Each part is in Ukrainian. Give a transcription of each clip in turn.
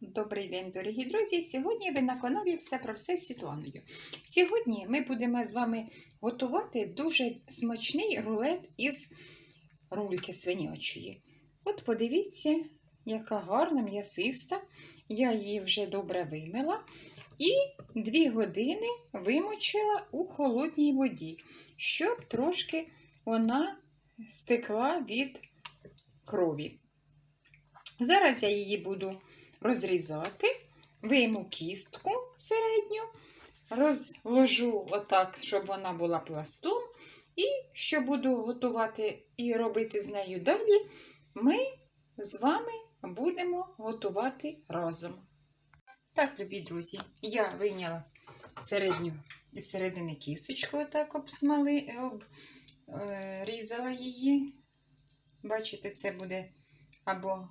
Добрий день, дорогі друзі! Сьогодні ви на каналі Все про все з Світланою. Сьогодні ми будемо з вами готувати дуже смачний рулет із рульки свинячої. От подивіться, яка гарна м'ясиста. Я її вже добре вимила і 2 години вимочила у холодній воді, щоб трошки вона стекла від крові. Зараз я її буду розрізати, вийму кістку середню, розложу отак, щоб вона була пластом. І що буду готувати і робити з нею далі, ми з вами будемо готувати разом. Так, любі друзі, я вийняла середню із середини кісточку, отак обсмали, обрізала її. Бачите, це буде або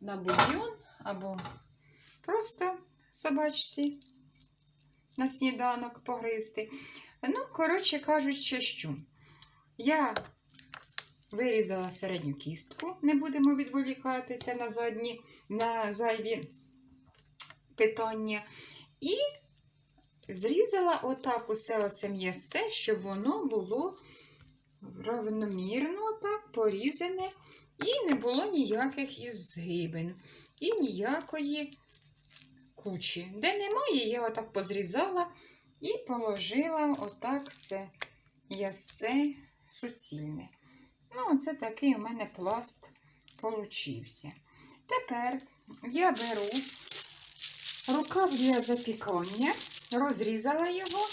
на бульйон, або просто собачці на сніданок погризти. Ну, коротше кажучи, що я вирізала середню кістку, не будемо відволікатися на задні, на зайві питання. І зрізала отак усе оце м'ясце, щоб воно було равномірно так порізане. І не було ніяких із згибин. І ніякої кучі. Де немає, я отак позрізала і положила отак це ясце суцільне. Ну, оце такий у мене пласт получився. Тепер я беру рукав для запікання, розрізала його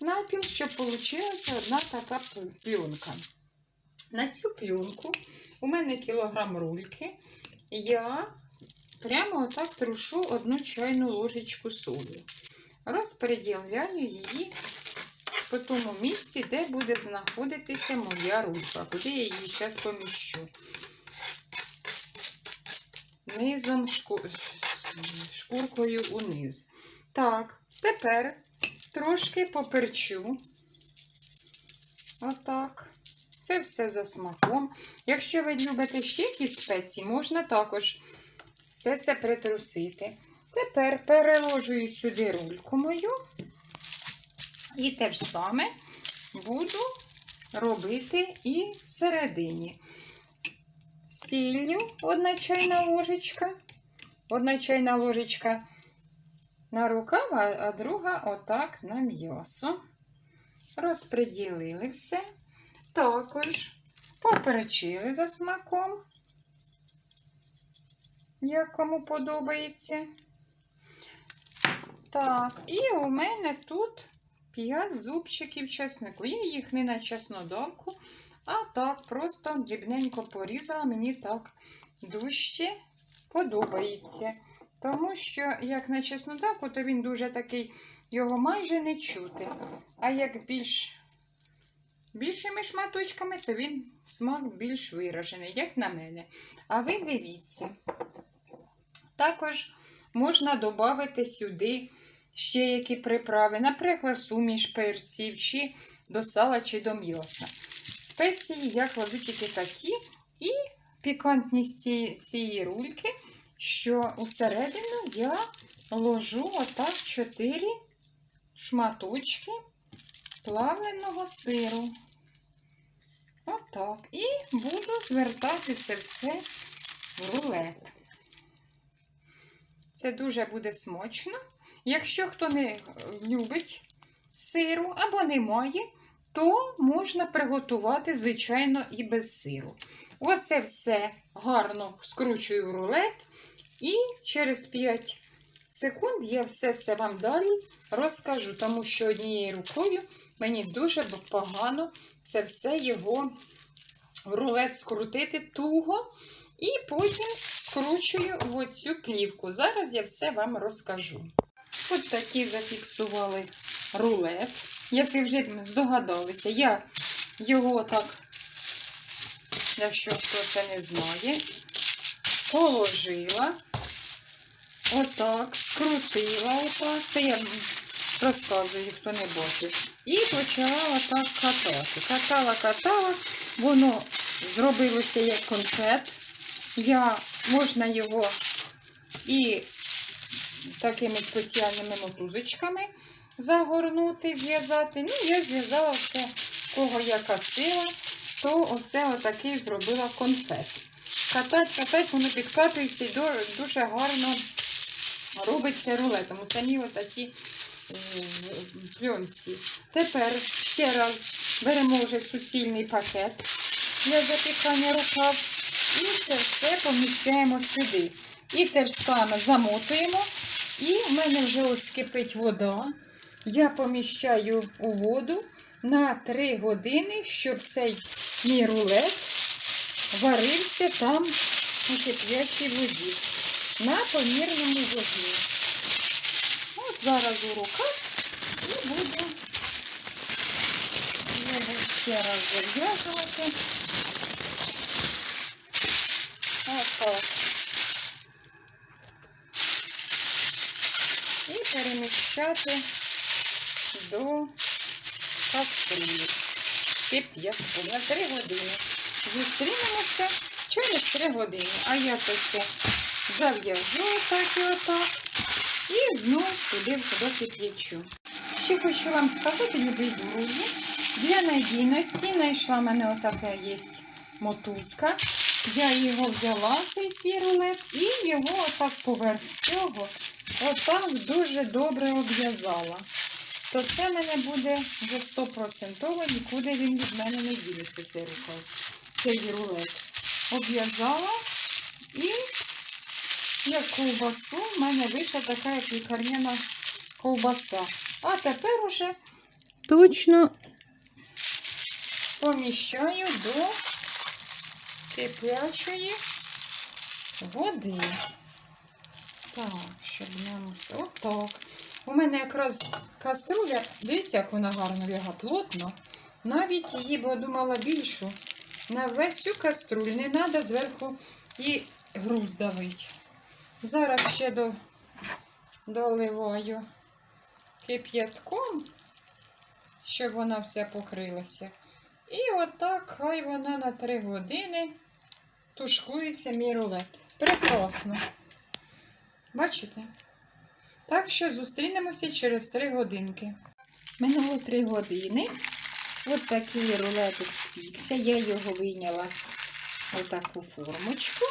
напіл, щоб вийшла одна така плюнка. На цю плюнку у мене кілограм рульки. Я прямо отак трушу одну чайну ложечку солі. Розподіляю її по тому місці, де буде знаходитися моя рулька, куди я її зараз поміщу. Низом шкуркою униз. Так, тепер трошки поперчу. Отак. Це все за смаком. Якщо ви любите ще якісь спеції, можна також все це притрусити. Тепер переложую сюди рульку мою. І те ж саме буду робити і всередині. Сіллю одна чайна ложечка. Одна чайна ложечка на рукав, а друга отак на м'ясо. Розподілили все. Також поперечили за смаком, як кому подобається. Так, і у мене тут 5 зубчиків чеснику. Я їх не на чеснодавку, а так просто дрібненько порізала, мені так дужче подобається. Тому що, як на чеснодавку, то він дуже такий, його майже не чути. А як більш більшими шматочками, то він смак більш виражений, як на мене. А ви дивіться. Також можна додати сюди ще які приправи, наприклад, суміш перців, чи до сала, чи до м'яса. Спеції я кладу тільки такі, і пікантність цієї рульки, що усередину я ложу отак 4 шматочки плавленого сиру. Отак. І буду звертати це все в рулет. Це дуже буде смачно. Якщо хто не любить сиру або не має, то можна приготувати, звичайно, і без сиру. Оце все гарно скручую в рулет. І через 5 секунд я все це вам далі розкажу, тому що однією рукою мені дуже погано це все його рулет скрутити туго. І потім скручую в оцю плівку. Зараз я все вам розкажу. От такі зафіксували рулет. Як ви вже здогадалися, я його так, якщо хто це не знає, положила, отак, скрутила, отак. Це я розказую, хто не бачив. І почала отак катати. Катала, катала, воно зробилося як конфет. Я, Можна його і такими спеціальними мотузочками загорнути, зв'язати. Ну, я зв'язала все, кого яка сила, то оце отакий зробила конфет. Катать, катать, воно підкатується і дуже гарно робиться рулетом. Самі отакі пльонці. Тепер ще раз беремо вже суцільний пакет для запікання рукав. І це все поміщаємо сюди. І те ж саме замотуємо. І в мене вже ось кипить вода. Я поміщаю у воду на 3 години, щоб цей мій рулет варився там у кип'ячій воді на помірному вогні. Зараз у руках і буду його ще раз зав'язувати. Отак. І переміщати до каструлі кип'ятку на 3 години. Зустрінемося через 3 години. А я то все зав'яжу отак і отак. І знов туди до кип'ячу. Ще хочу вам сказати, любі друзі, для надійності знайшла в мене отака є мотузка. Я його взяла, цей свій рулет, і його отак поверх цього отак дуже добре обв'язала. То це в мене буде вже 100%, нікуди він від мене не ділиться цей рукав, цей рулет. Обв'язала і як ковбасу в мене вийшла така як лікарняна ковбаса. А тепер уже точно поміщаю до кип'ячої води. Так, щоб нам. Отак. У мене якраз каструля, дивіться, як вона гарно вяга плотно. Навіть її, бо думала більшу. На весь цю каструлю не треба зверху і груз давити. Зараз ще до, доливаю кип'ятком, щоб вона вся покрилася. І отак хай вона на 3 години тушкується мій рулет. Прекрасно. Бачите? Так що зустрінемося через 3 годинки. Минуло 3 години. Ось такий рулетик спікся. Я його вийняла в таку формочку.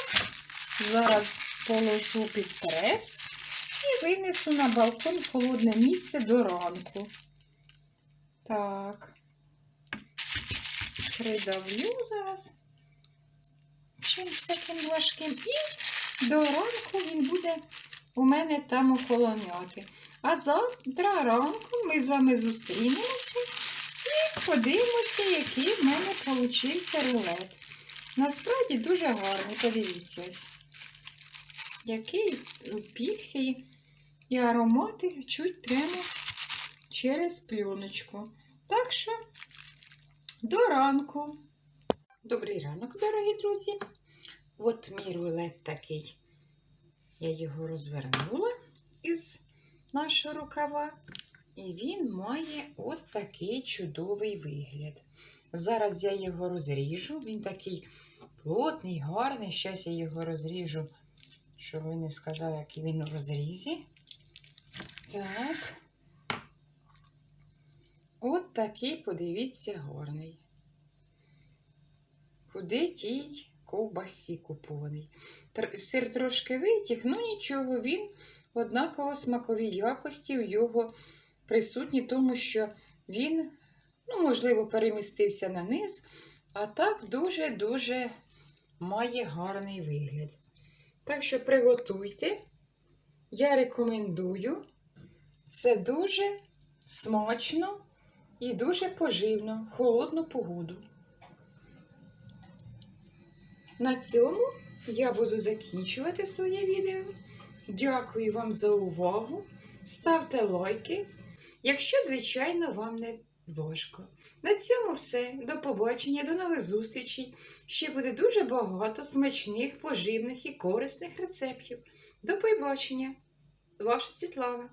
Зараз положу під прес і винесу на балкон в холодне місце до ранку. Так, придавлю зараз чимось таким важким. І до ранку він буде у мене там охолоняти. А завтра ранку ми з вами зустрінемося і подивимося, який в мене получився рулет. Насправді дуже гарний, подивіться ось. Який упікся і- і аромати чуть прямо через пленочку. Так що до ранку. Добрий ранок, дорогі друзі. От мій рулет такий. Я його розвернула із нашого рукава. І він має от такий чудовий вигляд. Зараз я його розріжу. Він такий плотний, гарний. Зараз я його розріжу, щоб ви не сказали, який він у розрізі. Так. От такий, подивіться, гарний. Куди тій ковбасі купований. Сир трошки витік, ну нічого, він однаково смакові якості у його присутні, тому що він, ну, можливо, перемістився на низ, а так дуже-дуже має гарний вигляд. Так що приготуйте. Я рекомендую. Це дуже смачно і дуже поживно в холодну погоду. На цьому я буду закінчувати своє відео. Дякую вам за увагу. Ставте лайки, якщо, звичайно, вам не важко. На цьому все. До побачення, до нових зустрічей. Ще буде дуже багато смачних, поживних і корисних рецептів. До побачення! Ваша Світлана.